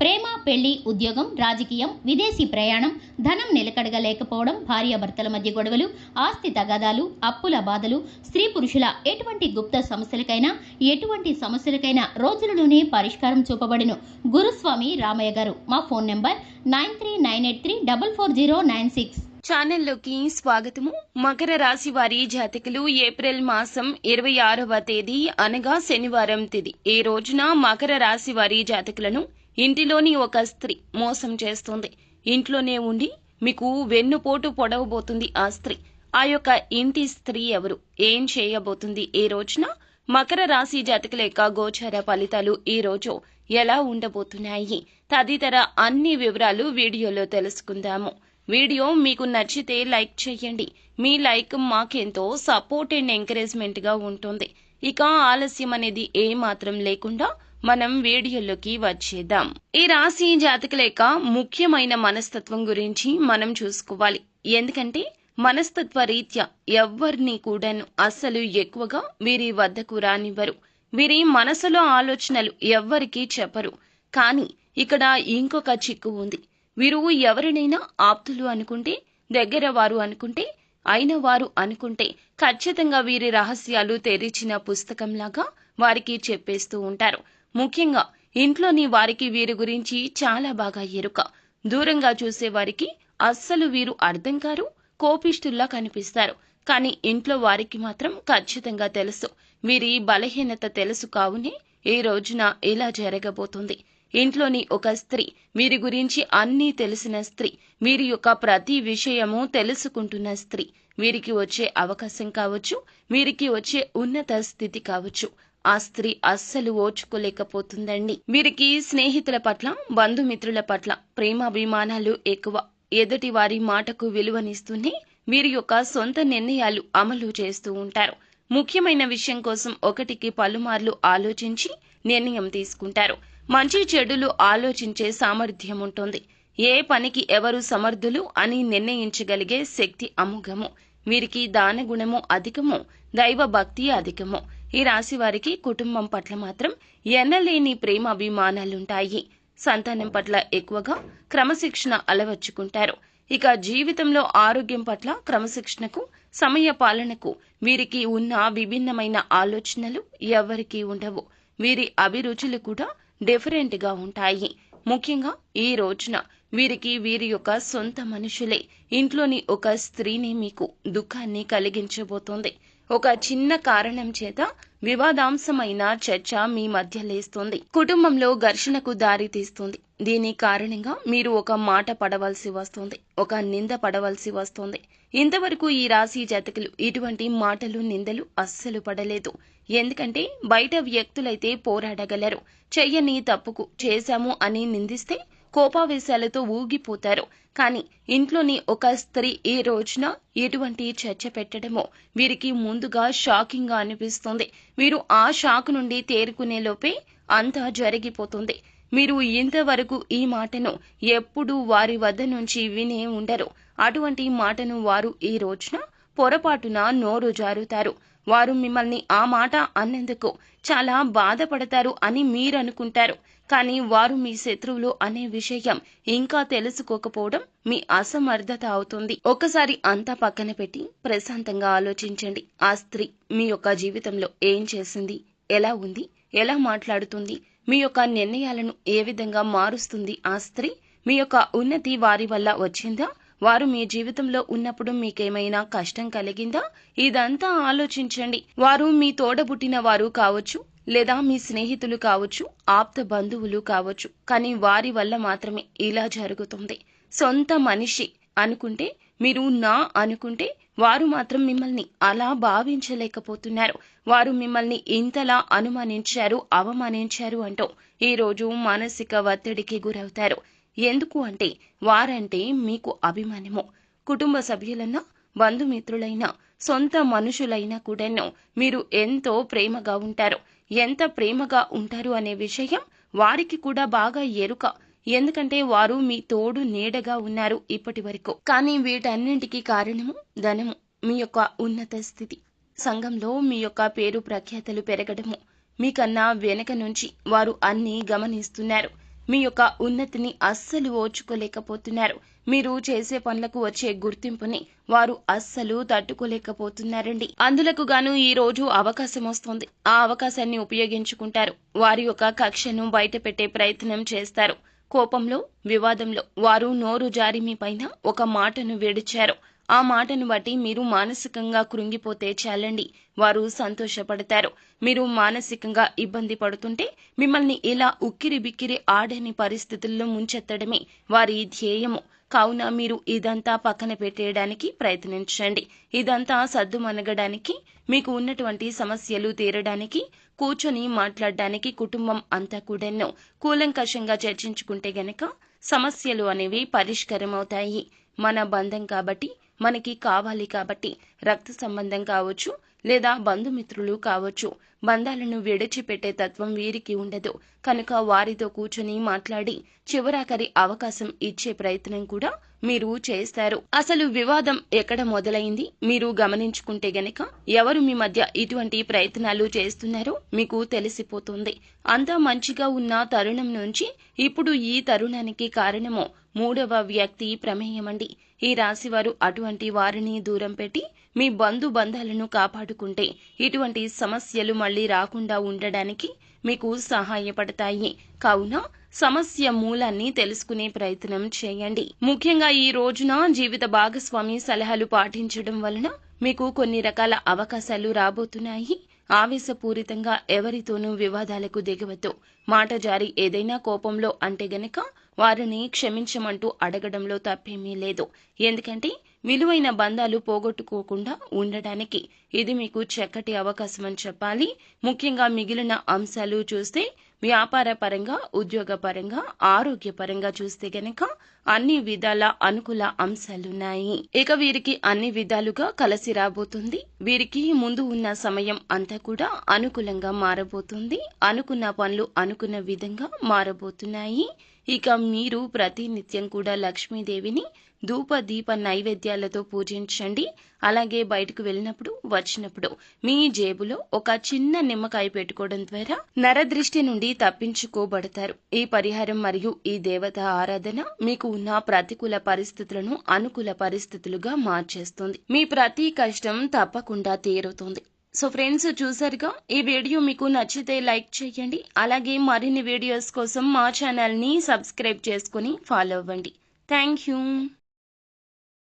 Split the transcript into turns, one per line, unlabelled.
ప్రేమ పెళ్ళి ఉద్యోగం రాజకీయం విదేశీ ప్రయాణం ధనం నిలకడగా లేకపోవడం భార్యాభర్తల మధ్య గొడవలు ఆస్తి తగాదాలు అప్పుల బాధలు స్త్రీ పురుషుల ఎటువంటి గుప్త సమస్యలకైనా ఎటువంటి సమస్యలకైనా రోజులలోనే పరిష్కారం చూపబడును. గురుస్వామి రామయ్య గారు మా phone number nine three nine eight three double four zero nine six.
ఛానల్లోకి స్వాగతము. మకర రాశి వారి జాతకులు ఏప్రిల్ మాసం ఇరవై ఆరవ తేదీ అనగా శనివారం తిది. ఈ రోజున మకర రాశి వారి జాతకులను ఇంటిలోని ఒక స్త్రీ మోసం చేస్తుంది. ఇంట్లోనే ఉండి మీకు వెన్నుపోటు పొడవబోతుంది ఆ స్త్రీ. ఆ యొక్క ఇంటి స్త్రీ ఎవరు? ఏం చేయబోతుంది? ఈ రోజున మకర రాశి జాతకుల యొక్క గోచర ఫలితాలు ఈ రోజు ఎలా ఉండబోతున్నాయి? తదితర అన్ని వివరాలు వీడియోలో తెలుసుకుందాము. వీడియో మీకు నచ్చితే లైక్ చేయండి. మీ లైక్ మాకెంతో సపోర్ట్ అండ్ ఎంకరేజ్మెంట్గా ఉంటుంది. ఇక ఆలస్యం అనేది ఏ మాత్రం లేకుండా మనం వీడియోలోకి వచ్చేద్దాం. ఈ రాశి జాతకుల యొక్క ముఖ్యమైన మనస్తత్వం గురించి మనం చూసుకోవాలి. ఎందుకంటే మనస్తత్వ రీత్యా ఎవ్వరిని కూడాను అస్సలు ఎక్కువగా వీరి వద్దకు రానివ్వరు. వీరి మనసులో ఆలోచనలు ఎవ్వరికీ చెప్పరు. కానీ ఇక్కడ ఇంకొక చిక్కు ఉంది. వీరు ఎవరినైనా ఆప్తులు అనుకుంటే దగ్గర వారు అనుకుంటే అయిన వారు అనుకుంటే ఖచ్చితంగా వీరి రహస్యాలు తెరిచిన పుస్తకంలాగా వారికి చెప్పేస్తూ ఉంటారు. ముఖ్యంగా ఇంట్లోని వారికి వీరి గురించి చాలా బాగా ఎరుక. దూరంగా చూసేవారికి అస్సలు వీరు అర్థం కారు కోపిష్ఠుల్లా కనిపిస్తారు. కానీ ఇంట్లో వారికి మాత్రం ఖచ్చితంగా తెలుసు. వీరి బలహీనత తెలుసు కావునే ఈ రోజున ఇలా జరగబోతుంది. ఇంట్లోని ఒక స్త్రీ వీరి గురించి అన్నీ తెలిసిన స్త్రీ వీరి యొక్క ప్రతి విషయము తెలుసుకుంటున్న స్త్రీ వీరికి వచ్చే అవకాశం కావచ్చు వీరికి వచ్చే ఉన్నత స్థితి కావచ్చు. ఆ స్త్రీ అస్సలు ఓచుకోలేకపోతుందండి. వీరికి స్నేహితుల పట్ల బంధుమిత్రుల పట్ల ప్రేమాభిమానాలు ఎక్కువ. ఎదుటి వారి మాటకు విలువనిస్తూనే వీరి యొక్క సొంత నిర్ణయాలు అమలు చేస్తూ ఉంటారు. ముఖ్యమైన విషయం కోసం ఒకటికి పలుమార్లు ఆలోచించి నిర్ణయం తీసుకుంటారు. మంచి చెడులు ఆలోచించే సామర్థ్యం ఉంటుంది. ఏ పనికి ఎవరు సమర్థులు అని నిర్ణయించగలిగే శక్తి అముఘము వీరికి దానగుణము అధికము దైవ భక్తి అధికము. ఈ రాశి వారికి కుటుంబం పట్ల మాత్రం ఎన్నలేని ప్రేమ అభిమానాలుంటాయి. సంతానం పట్ల ఎక్కువగా క్రమశిక్షణ అలవర్చుకుంటారు. ఇక జీవితంలో ఆరోగ్యం పట్ల క్రమశిక్షణకు సమయ పాలనకు వీరికి ఉన్న విభిన్నమైన ఆలోచనలు ఎవరికీ ఉండవు. వీరి అభిరుచులు కూడా డిఫరెంట్గా ఉంటాయి. ముఖ్యంగా ఈ రోజున వీరికి వీరి యొక్క సొంత మనుషులే. ఇంట్లోని ఒక స్త్రీని మీకు దుఃఖాన్ని కలిగించబోతోంది. ఒక చిన్న కారణం చేత వివాదాంశమైన చర్చ మీ మధ్య లేస్తుంది. కుటుంబంలో ఘర్షణకు దారి తీస్తుంది. దీని కారణంగా మీరు ఒక మాట పడవలసి వస్తుంది. ఒక నింద పడవలసి వస్తుంది. ఇంతవరకు ఈ రాశి జాతకులు ఇటువంటి మాటలు నిందలు అస్సలు పడలేదు. ఎందుకంటే బయట వ్యక్తులైతే పోరాడగలరు. చెయ్యని తప్పుకు చేశాము అని నిందిస్తే కోపావేశాలతో ఊగిపోతారు. కానీ ఇంట్లోని ఒక స్త్రీ ఈ రోజున ఎటువంటి చర్చ పెట్టడమో వీరికి ముందుగా షాకింగ్గా అనిపిస్తుంది. వీరు ఆ షాక్ నుండి తేరుకునే లోపే అంతా జరిగిపోతుంది. మీరు ఇంతవరకు ఈ మాటను ఎప్పుడూ వారి వద్ద నుంచి వినే ఉండరు. అటువంటి మాటను వారు ఈ రోజున పొరపాటున నోరు జారుతారు. వారు మిమ్మల్ని ఆ మాట అన్నందుకు చాలా బాధపడతారు అని మీరనుకుంటారు. కానీ వారు మీ శత్రువులు అనే విషయం ఇంకా తెలుసుకోకపోవడం మీ అసమర్థత అవుతుంది. ఒకసారి అంతా పక్కన పెట్టి ప్రశాంతంగా ఆలోచించండి. ఆ స్త్రీ మీ యొక్క జీవితంలో ఏం చేసింది? ఎలా ఉంది? ఎలా మాట్లాడుతుంది? మీ యొక్క నిర్ణయాలను ఏ విధంగా మారుస్తుంది? ఆ స్త్రీ మీ యొక్క ఉన్నతి వారి వల్ల వచ్చిందా? వారు మీ జీవితంలో ఉన్నప్పుడు మీకేమైనా కష్టం కలిగిందా? ఇదంతా ఆలోచించండి. వారు మీ తోడబుట్టిన వారు కావచ్చు లేదా మీ స్నేహితులు కావచ్చు ఆప్త బంధువులు కావచ్చు కానీ వారి వల్ల మాత్రమే ఇలా జరుగుతుంది. సొంత మనిషి అనుకుంటే మీరు నా అనుకుంటే వారు మాత్రం మిమ్మల్ని అలా భావించలేకపోతున్నారు. వారు మిమ్మల్ని ఇంతలా అనుమానించారు అవమానించారు అంటూ ఈ రోజు మానసిక ఒత్తిడికి గురవుతారు. ఎందుకు అంటే వారంటే మీకు అభిమానము. కుటుంబ సభ్యులన్నా బంధుమిత్రులైనా సొంత మనుషులైనా కూడాను మీరు ఎంతో ప్రేమగా ఉంటారు. ఎంత ప్రేమగా ఉంటారు అనే విషయం వారికి కూడా బాగా ఎరుక. ఎందుకంటే వారు మీ తోడు నీడగా ఉన్నారు ఇప్పటి వరకు. కానీ వీటన్నింటికి కారణము ధనము మీ యొక్క ఉన్నత స్థితి. సంఘంలో మీ యొక్క పేరు ప్రఖ్యాతలు పెరగడము. మీకన్నా వెనక నుంచి వారు అన్ని గమనిస్తున్నారు. మీ యొక్క ఉన్నతిని అస్సలు ఓచుకోలేకపోతున్నారు. మీరు చేసే పనులకు వచ్చే గుర్తింపుని వారు అస్సలు తట్టుకోలేకపోతున్నారండి. అందులకు గాను ఈ రోజు అవకాశం వస్తుంది. ఆ అవకాశాన్ని ఉపయోగించుకుంటారు. వారి యొక్క కక్షను బయట పెట్టే ప్రయత్నం చేస్తారు. కోపంలో వివాదంలో వారు నోరు జారి మీ పైన ఒక మాటను విడిచారు. ఆ మాటను బట్టి మీరు మానసికంగా కృంగిపోతే చాలండి. వారు సంతోషపడతారు. మీరు మానసికంగా ఇబ్బంది పడుతుంటే మిమ్మల్ని ఇలా ఉక్కిరి బిక్కిరి ఆడని పరిస్థితుల్లో ముంచెత్తడమే వారి ధ్యేయము. కావున మీరు ఇదంతా పక్కన పెట్టేయడానికి ప్రయత్నించండి. ఇదంతా సద్దుమనగడానికి మీకు ఉన్నటువంటి సమస్యలు తీరడానికి కూర్చొని మాట్లాడడానికి కుటుంబం అంతా కూడాను కూలంకషంగా చర్చించుకుంటే గనక సమస్యలు అనేవి పరిష్కారం అవుతాయి మన బంధం కాబట్టి మనకి కావాలి కాబట్టి రక్త సంబంధం కావచ్చు లేదా బంధుమిత్రులు కావచ్చు. బంధాలను విడిచిపెట్టే తత్వం వీరికి ఉండదు. కనుక వారితో కూర్చొని మాట్లాడి చివరాఖరి అవకాశం ఇచ్చే ప్రయత్నం కూడా మీరు చేస్తారు. అసలు వివాదం ఎక్కడ మొదలైంది? మీరు గమనించుకుంటే గనక ఎవరు మీ మధ్య ఇటువంటి ప్రయత్నాలు చేస్తున్నారో మీకు తెలిసిపోతుంది. అంతా మంచిగా ఉన్న తరుణం నుంచి ఇప్పుడు ఈ తరుణానికి కారణము మూడవ వ్యక్తి ప్రమేయమండి. ఈ రాశివారు అటువంటి వారిని దూరం పెట్టి మీ బంధు బంధాలను కాపాడుకుంటే ఇటువంటి సమస్యలు మళ్ళీ రాకుండా ఉండడానికి మీకు సహాయపడతాయి. కావున సమస్య మూలాన్ని తెలుసుకునే ప్రయత్నం చేయండి. ముఖ్యంగా ఈ రోజున జీవిత భాగస్వామి సలహాలు పాటించడం వలన మీకు కొన్ని రకాల అవకాశాలు రాబోతున్నాయి. ఆవేశపూరితంగా ఎవరితోనూ వివాదాలకు దిగవద్దు. మాట జారి ఏదైనా కోపంలో అంటే గనక వారిని క్షమించమంటూ అడగడంలో తప్పేమీ లేదు. ఎందుకంటే విలువైన బంధాలు పోగొట్టుకోకుండా ఉండడానికి ఇది మీకు చక్కటి అవకాశం అని చెప్పాలి. ముఖ్యంగా మిగిలిన అంశాలు చూస్తే వ్యాపార పరంగా ఉద్యోగ పరంగా ఆరోగ్యపరంగా చూస్తే గనక అన్ని విధాల అనుకూల అంశాలున్నాయి. ఇక వీరికి అన్ని విధాలుగా కలిసి రాబోతుంది. వీరికి ముందు ఉన్న సమయం అంతా కూడా అనుకూలంగా మారబోతుంది. అనుకున్న పనులు అనుకున్న విధంగా మారబోతున్నాయి. ఇక మీరు ప్రతినిత్యం కూడా లక్ష్మీదేవిని ధూప దీప నైవేద్యాలతో పూజించండి. అలాగే బయటకు వెళ్ళినప్పుడు వచ్చినప్పుడు మీ జేబులో ఒక చిన్న నిమ్మకాయ పెట్టుకోవడం ద్వారా నరదృష్టి నుండి తప్పించుకోబడతారు. ఈ పరిహారం మరియు ఈ దేవత ఆరాధన మీకు ఉన్న ప్రతికూల పరిస్థితులను అనుకూల పరిస్థితులుగా మార్చేస్తుంది. మీ ప్రతి కష్టం తప్పకుండా తీరుతుంది. సో ఫ్రెండ్స్ చూసారుగా? ఈ వీడియో మీకు నచ్చితే లైక్ చేయండి. అలాగే మరిన్ని వీడియోస్ కోసం మా ఛానల్ని సబ్స్క్రైబ్ చేసుకుని ఫాలో అవ్వండి. Thank you